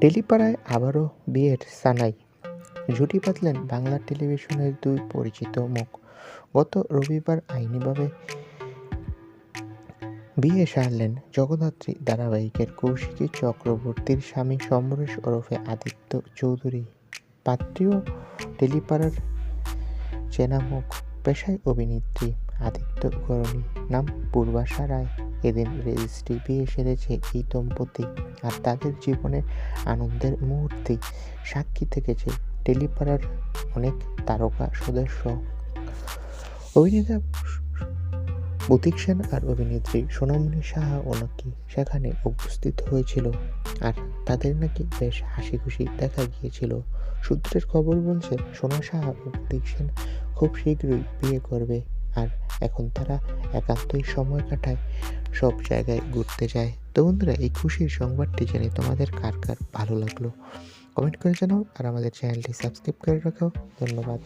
টেলিপাড়ায় আবারও বিয়ের সানাই। জুটি বাঁধলেন বাংলা টেলিভিশনের দুই পরিচিত মুখ। গত রবিবার আইনিভাবে বিয়ে সারলেন জগদ্ধাত্রী ধারাবাহিকের কৌশিকী চক্রবর্তীর স্বামী সমরেশ ওরফে আদিত্য চৌধুরী। পাত্রীও টেলিপাড়ার চেনা মুখ পেশায় অভিনেত্রী আদিত্য গরণী নাম পূর্বাশা রায়। এদিন রেজিস্ট্রি বিয়ে সেরেছে এই দম্পতি আর তাদের জীবনের আনন্দের মুহূর্তে সাক্ষী থেকেছে টেলিপাড়ার অনেক তারকা সদস্য। অভিনেতা বুতিক সেন আর অভিনেত্রী সোনামণি সাহা ও নাকি সেখানে উপস্থিত হয়েছিল আর তাদের নাকি বেশ হাসি খুশি দেখা গিয়েছিল। সূত্রের খবর বলছে, সোনা সাহা ও বুতিক সেন খুব শীঘ্রই বিয়ে করবে আর এখন তারা একান্তই সময় কাটায় সব জায়গায় ঘুরতে যায়। তো বন্ধুরা, এই খুশির সংবাদটি জেনে তোমাদের কার কার ভালো লাগল? কমেন্ট করে জানাও আর আমাদের চ্যানেলটি সাবস্ক্রাইব করে রাখো ধন্যবাদ।